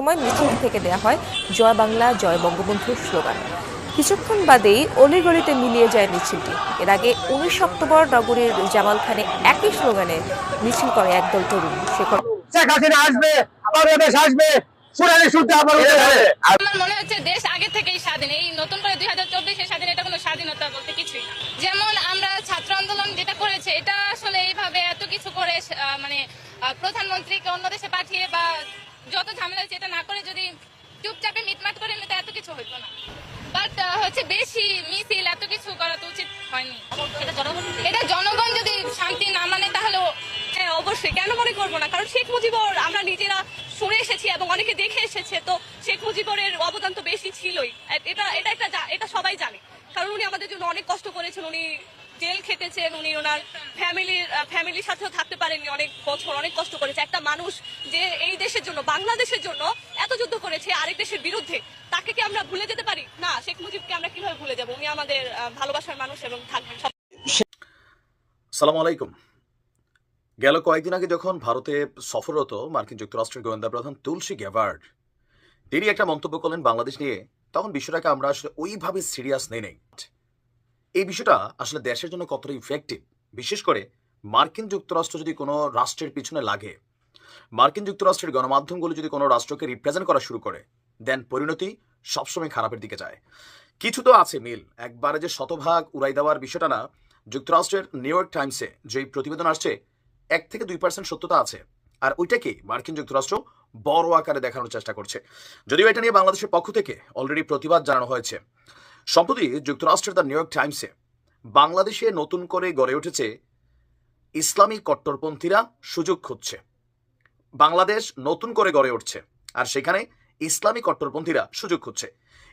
সময় মিছিল থেকে দেওয়া হয় জয় বাংলা জয় বঙ্গবন্ধুর স্লোগান। কিছুক্ষণ বাদেই অলিগলিতে মিলিয়ে যায় মিছিলটি। এর আগে উনিশ অক্টোবর নগরীর জামালখানে একই স্লোগানে মিছিল করে একদল তরুণ। সে ঘটনা শেখ হাসিনা আসবে বাংলাদেশ আসবে সোনালী সূর্য আবার আমার মনে হচ্ছে দেশ আগে থেকেই স্বাধীন। এই নতুন করে দুই হাজার চব্বিশে স্বাধীন এটা কোনো স্বাধীনতা বলতে কিছুই না। যেমন আমরা ছাত্র আন্দোলন যেটা করেছে এটা আসলে এইভাবে এত কিছু করে আহ, মানে প্রধানমন্ত্রীকে অন্য দেশে পাঠিয়ে বা যত ঝামেলা হচ্ছে এটা না করে যদি চুপচাপে মিটমাট করে নিতে এত কিছু হইতো না। বাট হচ্ছে বেশি মিছিল এত কিছু করা তো উচিত হয়নি। এটা জনগণ যদি শান্তি না মানে তাহলে হ্যাঁ অবশ্যই। কেন মনে করব না? কারণ শেখ মুজিবর আমরা নিজেরা শুনে এসেছি এবং অনেকে দেখে এসেছে তো শেখ মুজিবরের অবদান তো বেশি ছিলই। এটা এটা একটা এটা সবাই জানে। কারণ উনি আমাদের জন্য অনেক কষ্ট করেছেন। উনি জেল খেটেছেন উনি ওনার ফ্যামিলির ফ্যামিলির সাথেও থাকতে পারেননি অনেক বছর অনেক কষ্ট করেছে একটা মানুষ যে এই দেশের জন্য বাংলাদেশের জন্য এত যুদ্ধ করেছে আরেক দেশের বিরুদ্ধে তাকে কি আমরা ভুলে যেতে পারি না শেখ মুজিবকে আমরা কীভাবে ভুলে যাব উনি আমাদের ভালোবাসার মানুষ এবং সালাম আলাইকুম। গেল কয়েকদিন আগে যখন ভারতে সফররত মার্কিন যুক্তরাষ্ট্রের গোয়েন্দা প্রধান তুলসী গ্যাভার্ড তিনি একটা মন্তব্য করলেন বাংলাদেশ নিয়ে। তখন বিষয়টাকে আমরা আসলে ওইভাবে সিরিয়াস নেই নেই। এই বিষয়টা আসলে দেশের জন্য কতটা ইফেক্টিভ বিশেষ করে মার্কিন যুক্তরাষ্ট্র যদি কোনো রাষ্ট্রের পিছনে লাগে, মার্কিন যুক্তরাষ্ট্রের গণমাধ্যমগুলো যদি কোনো রাষ্ট্রকে রিপ্রেজেন্ট করা শুরু করে দেন পরিণতি সবসময় খারাপের দিকে যায়। কিছু তো আছে, মিল। একবারে যে শতভাগ উড়াই দেওয়ার বিষয়টা না, যুক্তরাষ্ট্রের নিউ ইয়র্ক টাইমসে যেই প্রতিবেদন আসছে, এক থেকে দুই পার্সেন্ট সত্যতা আছে। আর ওইটাকে মার্কিন যুক্তরাষ্ট্র বড় আকারে দেখানোর চেষ্টা করছে। যদিও এটা নিয়ে বাংলাদেশের পক্ষ থেকে অলরেডি প্রতিবাদ জানানো হয়েছে। সম্প্রতি যুক্তরাষ্ট্রের দ্য নিউ ইয়র্ক টাইমসে বাংলাদেশে নতুন করে গড়ে উঠেছে ইসলামী কট্টরপন্থীরা সুযোগ খুঁজছে। বাংলাদেশ নতুন করে গড়ে উঠছে, আর সেখানে ইসলামী কট্টরপন্থীরা সুযোগ খুঁজছে।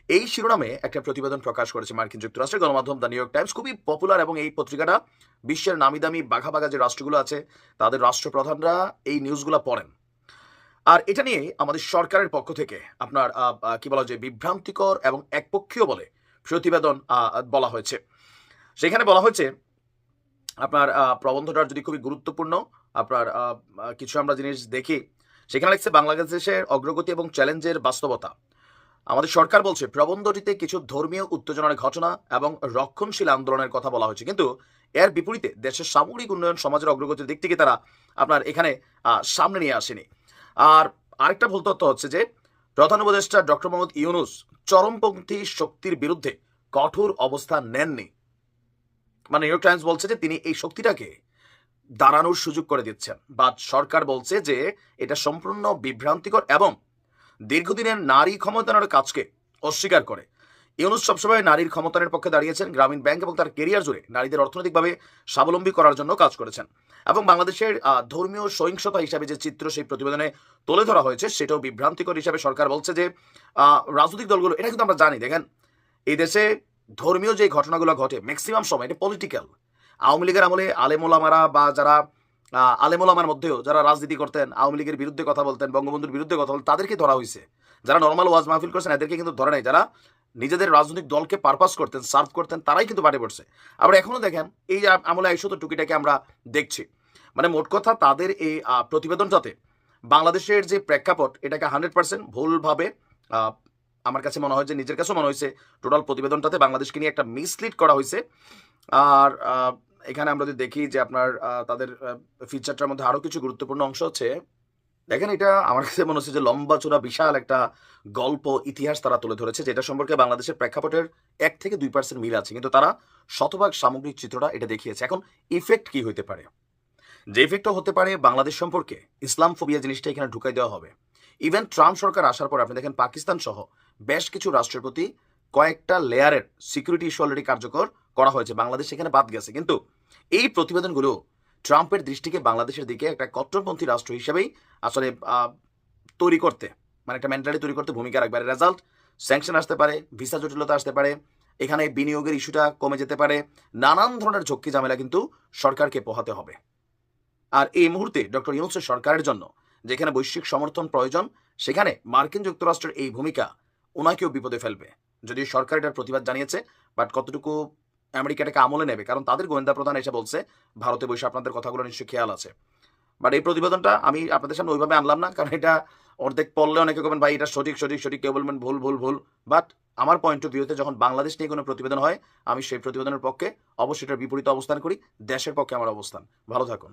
এই শিরোনামে একটা প্রতিবেদন প্রকাশ করেছে মার্কিন যুক্তরাষ্ট্রের গণমাধ্যম দ্য নিউ ইয়র্ক টাইমস। খুবই পপুলার এবং এই পত্রিকাটা বিশ্বের নামি দামি বাঘা বাঘা যে রাষ্ট্রগুলো আছে তাদের রাষ্ট্রপ্রধানরা এই নিউজগুলো পড়েন। আর এটা নিয়ে আমাদের সরকারের পক্ষ থেকে আপনার কি বলা যায় বিভ্রান্তিকর এবং একপক্ষীয় বলে প্রতিবেদন বলা হয়েছে। সেখানে বলা হয়েছে আপনার আহ, প্রবন্ধটা যদি খুবই গুরুত্বপূর্ণ আপনার কিছু আমরা জিনিস দেখি সেখানে লিখছে বাংলাদেশের অগ্রগতি এবং চ্যালেঞ্জের বাস্তবতা। আমাদের সরকার বলছে, প্রবন্ধটিতে কিছু ধর্মীয় উত্তেজনার ঘটনা এবং রক্ষণশীল আন্দোলনের কথা বলা হয়েছে। কিন্তু এর বিপরীতে দেশের সামগ্রিক উন্নয়ন, সমাজের অগ্রগতির দিক থেকে তারা আপনার এখানে সামনে নিয়ে আসেনি। আর আরেকটা ভুল তথ্য হচ্ছে যে, প্রধান উপদেষ্টা ডক্টর মোহাম্মদ ইউনুস চরমপন্থী শক্তির বিরুদ্ধে কঠোর অবস্থান নেননি। মানে নিউ টাইমস বলছে যে, তিনি এই শক্তিটাকে দাঁড়ানোর সুযোগ করে দিচ্ছেন। বা সরকার বলছে যে, এটা সম্পূর্ণ বিভ্রান্তিকর এবং দীর্ঘদিনের নারী ক্ষমতায়নের কাজকে অস্বীকার করে। ইউনুস সবসময় নারীর ক্ষমতায়নের পক্ষে দাঁড়িয়েছেন গ্রামীণ ব্যাংক এবং তার কেরিয়ার জুড়ে নারীদের অর্থনৈতিকভাবে স্বাবলম্বী করার জন্য কাজ করেছেন এবং বাংলাদেশের ধর্মীয় সহিংসতা হিসাবে যে চিত্র সেই প্রতিবেদনে তুলে ধরা হয়েছে সেটাও বিভ্রান্তিকর হিসাবে সরকার বলছে যে রাজনৈতিক দলগুলো, এটা কিন্তু আমরা জানি, দেখেন, এই দেশে ধর্মীয় যে ঘটনাগুলো ঘটে ম্যাক্সিমাম সময়, এটা পলিটিক্যাল আওয়ামী লীগের আমলে আলেমোলামারা বা যারা আলেমোলামার মধ্যেও যারা রাজনীতি করতেন, আওয়ামী লীগের বিরুদ্ধে কথা বলতেন, বঙ্গবন্ধুর বিরুদ্ধে কথা বলতেন, তাদেরকে ধরা হয়েছে যারা নর্মাল ওয়াজ মাহফিল করছেন, এদেরকে কিন্তু ধরে নাই। যারা নিজেদের রাজনৈতিক দলকে পারপাস করতেন সার্ভ করতেন, তারাই কিন্তু পাঠে পড়ছে। আবার এখনও দেখেন, এই আমলে আইসো তো টুকিটাকে আমরা দেখছি। মানে মোট কথা তাদের এই প্রতিবেদনটাতে বাংলাদেশের যে প্রেক্ষাপট, এটাকে হান্ড্রেড পার্সেন্ট ভুলভাবে আমার কাছে মনে হয় যে নিজের কাছেও মনে হয়েছে টোটাল প্রতিবেদনটাতে বাংলাদেশকে নিয়ে একটা মিসলিড করা হয়েছে আর এখানে আমরা যদি দেখি যে আপনার তাদের ফিচারটার মধ্যে আরও কিছু গুরুত্বপূর্ণ অংশ হচ্ছে, দেখেন এটা আমার কাছে মনে হচ্ছে যে লম্বা চূড়া বিশাল একটা গল্প, ইতিহাস তারা তুলে ধরেছে, যেটা সম্পর্কে বাংলাদেশের প্রেক্ষাপটের এক থেকে দুই পার্সেন্ট মিল আছে। কিন্তু তারা শতভাগ সামগ্রিক চিত্রটা এটা দেখিয়েছে। এখন ইফেক্ট কি হইতে পারে? যে ইফেক্টও হতে পারে বাংলাদেশ সম্পর্কে ইসলাম ফোবিয়া জিনিসটা এখানে ঢুকাই দেওয়া হবে। ইভেন ট্রাম্প সরকার আসার পর, আপনি দেখেন পাকিস্তান সহ বেশ কিছু রাষ্ট্রের প্রতি কয়েকটা লেয়ারের সিকিউরিটি ইস্যু অলরেডি কার্যকর করা হয়েছে। বাংলাদেশ এখানে বাদ গেছে। কিন্তু এই প্রতিবেদনগুলো ট্রাম্পের দৃষ্টিকে বাংলাদেশের দিকে একটা কট্টরপন্থী রাষ্ট্র হিসেবেই আসলে তৈরি করতে মানে একটা মেন্টালি তৈরি করতে ভূমিকা রাখবে। রেজাল্ট স্যাংশন আসতে পারে ভিসা জটিলতা আসতে পারে, এখানে বিনিয়োগের ইস্যুটা কমে যেতে পারে, নানান ধরনের ঝক্কি ঝামেলা কিন্তু সরকারকে পোহাতে হবে। আর এই মুহূর্তে ডক্টর ইউনুসের সরকারের জন্য যেখানে বৈশ্বিক সমর্থন প্রয়োজন, সেখানে মার্কিন যুক্তরাষ্ট্রের এই ভূমিকা ওনাকেও বিপদে ফেলবে। যদিও সরকার এটার প্রতিবাদ জানিয়েছে বাট কতটুকু আমেরিকা এটাকে আমলে নেবে। কারণ তাদের গোয়েন্দা প্রধান এসে বলছে, ভারতে বসে আপনাদের কথাগুলো নিশ্চয়ই খেয়াল আছে। বাট এই প্রতিবেদনটা আমি আপনাদের সামনে ওইভাবে আনলাম না, কারণ এটা অর্ধেক পড়লে অনেকে বলবেন, ভাই, এটা সঠিক সঠিক সঠিক। কেউ বলবেন, ভুল ভুল ভুল। বাট আমার পয়েন্ট অফ ভিউতে যখন বাংলাদেশ নিয়ে কোনো প্রতিবেদন হয়, আমি সেই প্রতিবেদনের পক্ষে অবশ্যই এটার বিপরীত অবস্থান করি, দেশের পক্ষে আমার অবস্থান। ভালো থাকুন।